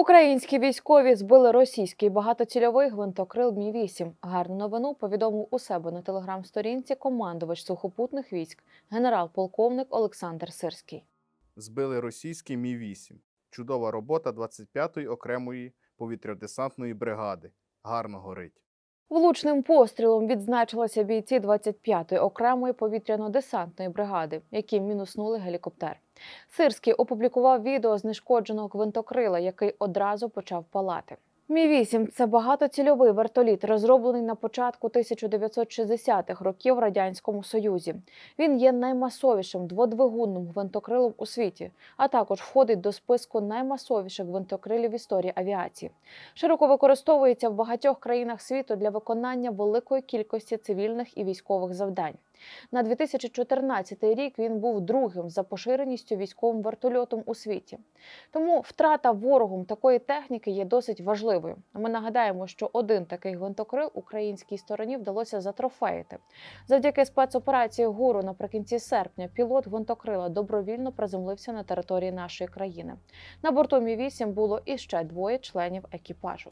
Українські військові збили російський багатоцільовий гвинтокрил Мі 8 Гарну новину повідомив у себе на телеграм-сторінці командувач сухопутних військ, генерал-полковник Олександр Сирський. збили російський Мі-8. Чудова робота 25-ї окремої повітрядесантної бригади. Гарно горить. Влучним пострілом відзначилися бійці 25-ї окремої повітряно-десантної бригади, які мінуснули гелікоптер. Сирський опублікував відео знешкодженого гвинтокрила, який одразу почав палати. Мі 8 це багатоцільовий вертоліт, розроблений на початку 1960-х років в радянському союзі. Він є наймасовішим дводвигунним гвинтокрилом у світі, а також входить до списку наймасовіших гвинтокрилів в історії авіації. Широко використовується в багатьох країнах світу для виконання великої кількості цивільних і військових завдань. На 2014 рік він був другим за поширеністю військовим вертольотом у світі. Тому втрата ворогом такої техніки є досить важливою. Ми нагадаємо, що один такий гвинтокрил українській стороні вдалося затрофеїти. Завдяки спецоперації ГУРу наприкінці серпня пілот гвинтокрила добровільно приземлився на території нашої країни. На борту Мі 8 було іще двоє членів екіпажу.